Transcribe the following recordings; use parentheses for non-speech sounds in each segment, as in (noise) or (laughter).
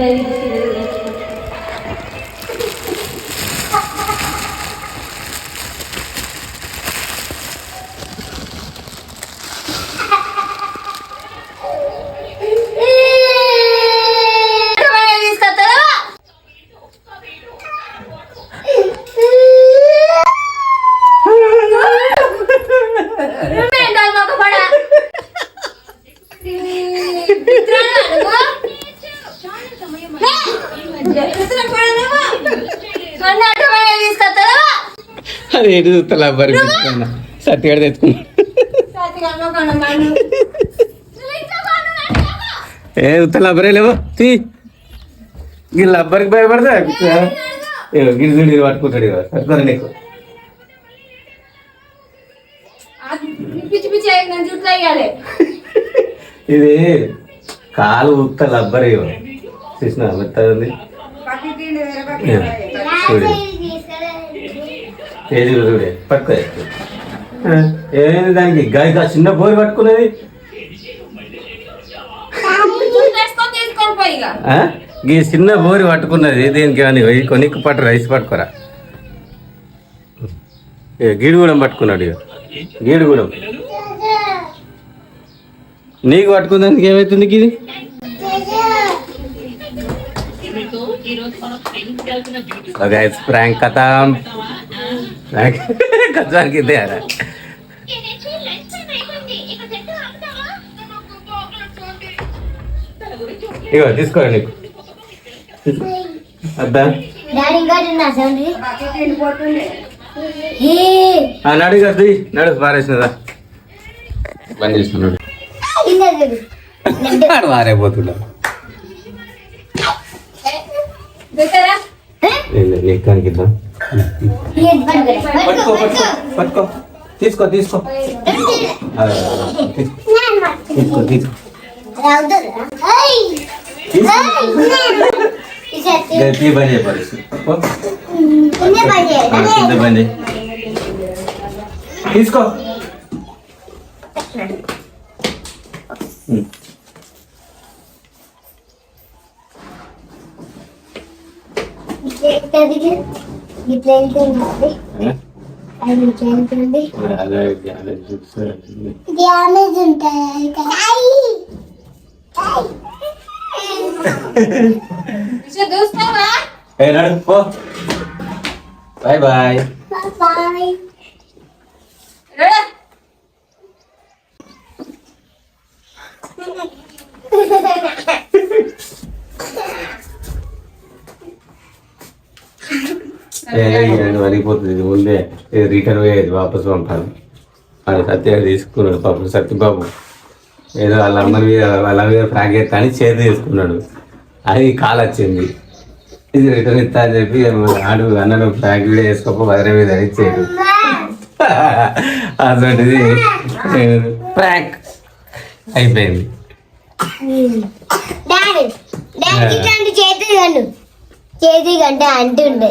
David. అది ఎటు చూస్తా తీసుకున్నా. సత్తిగడ తెచ్చుకున్నా. ఏ ఉత్త లబ్బరే లేవు తీ. ఈ లబ్బర్కి భయపడతా ఏవో గిరి చూడు ఇది పట్టుకుంటాడు పట్టుకోరా నీకు. ఇది కాలు ఉత్త లబ్బర్ చూసిన మెత్తది చూడు. ఏది చూడే పట్టుకో. ఏమైంది దానికి? గాయ చిన్న బోరి పట్టుకున్నది? ఈ చిన్న బోరి పట్టుకున్నది దీనికి కానీ వెయ్యి కొనికి పట్టు రైస్ పట్టుకోరా. ఏ, గీడుగూడెం పట్టుకున్నాడు ఇక గీడుగూడెం నీకు పట్టుకున్నందుకు ఏమవుతుంది ఇది ప్రాంక్ కథ? కథానికి ఇదే అరా. ఇగో తీసుకోరా నీకు. అద్దా డాడీ ఇంకా తిన్నా సౌండ్ ఆ, నడు ఇక దియ్. నడు పారేసినదా బంద్ చేస్తున్నాడు మారైపోతున్నా (laughs) పట్టుకో పట్టుకో పట్టుకో తీసుకో తీసుకో. తీసుకో. తీసుకో చేయ పరిస్థితి కింద చేయి తీసుకో. పో బాయ్ బాయ్ బాయ్ ఇది ముందే ఇది రిటర్న్ పోయేది వాపస్ పంపాలి. అది సత్య తీసుకున్నాడు పాపం సత్యబాబు ఏదో వాళ్ళ అమ్మ మీద వాళ్ళ మీద ఫ్రాక్ ఎత్తా అని చేతి తీసుకున్నాడు. అది కాల్ వచ్చింది. ఇది రిటర్న్ ఇస్తా అని చెప్పి ఆడు అన్నను ఫ్రాక్ కూడా వేసుకోపో వదిలే మీద అని ఇచ్చేది అటువంటిది ఫ్రాక్ అయిపోయింది. చేతి చేతి అంటుండే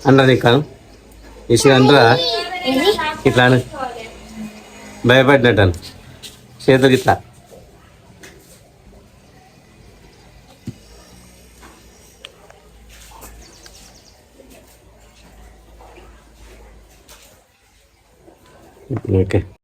టైము. అన్న నీకు ఇసి అనరా ఇది ఇట్లా అను. భయపడినట్టు అను చేతులు ఇట్లా. ఓకే.